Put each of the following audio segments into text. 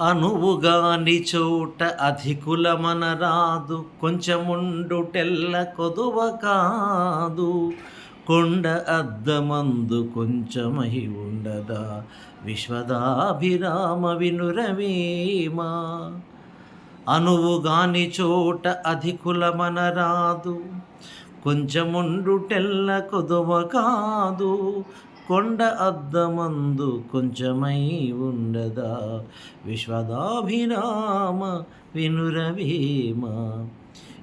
అనువుగాని చోట అధికులమనరాదు. కొంచెముండుటెల్ల కొదువ కాదు. కొండ అద్దమందు కొంచెమై ఉండదా. విశ్వదాభిరామ వినురవేమా. అనువుగాని చోట అధికుల అధికులమనరాదు. కొంచెముండుటెల్ల కొదువ కాదు. కొండ అద్దమందు కొంచెమై ఉండదా? విశ్వదాభిరామ వినురవేమ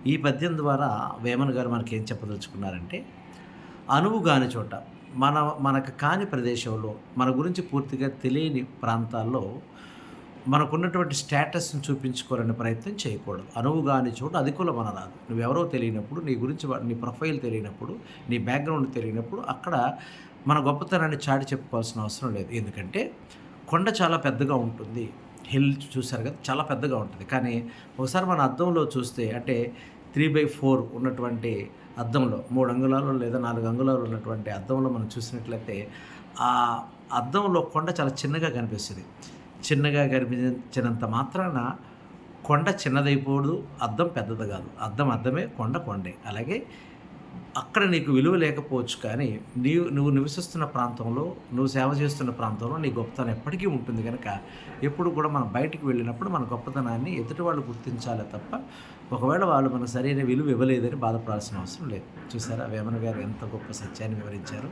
ఈ పద్యం ద్వారా వేమన్ గారు మనకి ఏం చెప్పదలుచుకున్నారంటే అనువు కాని చోట మన మనకు కాని ప్రదేశంలో మన గురించి పూర్తిగా తెలియని ప్రాంతాల్లో మనకున్నటువంటి స్టేటస్ని చూపించుకోవాలనే ప్రయత్నం చేయకూడదు. అనువుగాని చోట అధికుల మన రాదు నువ్వెవరో తెలియనప్పుడు నీ గురించి నీ ప్రొఫైల్ తెలియనప్పుడు నీ బ్యాక్గ్రౌండ్ తెలియనప్పుడు అక్కడ మన గొప్పతనాన్ని చాటి చెప్పుకోవాల్సిన అవసరం లేదు. ఎందుకంటే కొండ చాలా పెద్దగా ఉంటుంది. హిల్ చూసారు కదా చాలా పెద్దగా ఉంటుంది. కానీ ఒకసారి మన అద్దంలో చూస్తే అంటే త్రీ బై ఫోర్ ఉన్నటువంటి అద్దంలో మూడు అంగుళాలు లేదా నాలుగు అంగుళాలు ఉన్నటువంటి అద్దంలో మనం చూసినట్లయితే ఆ అద్దంలో కొండ చాలా చిన్నగా కనిపిస్తుంది. చిన్నగా కనిపించినంత మాత్రాన కొండ చిన్నదైపోదు అద్దం పెద్దది కాదు. అద్దం అద్దమే కొండ కొండే. అలాగే అక్కడ నీకు విలువ లేకపోవచ్చు కానీ నీవు నువ్వు నివసిస్తున్న ప్రాంతంలో నువ్వు సేవ చేస్తున్న ప్రాంతంలో నీ గొప్పతనం ఎప్పటికీ ఉంటుంది కనుక ఎప్పుడు కూడా మనం బయటికి వెళ్ళినప్పుడు మన గొప్పతనాన్ని ఎదుటి వాళ్ళు గుర్తించాలి తప్ప ఒకవేళ వాళ్ళు మనకు సరైన విలువ ఇవ్వలేదని బాధపడాల్సిన అవసరం లేదు. చూసారా? వేమన గారు ఎంత గొప్ప సత్యాన్ని వివరించారు.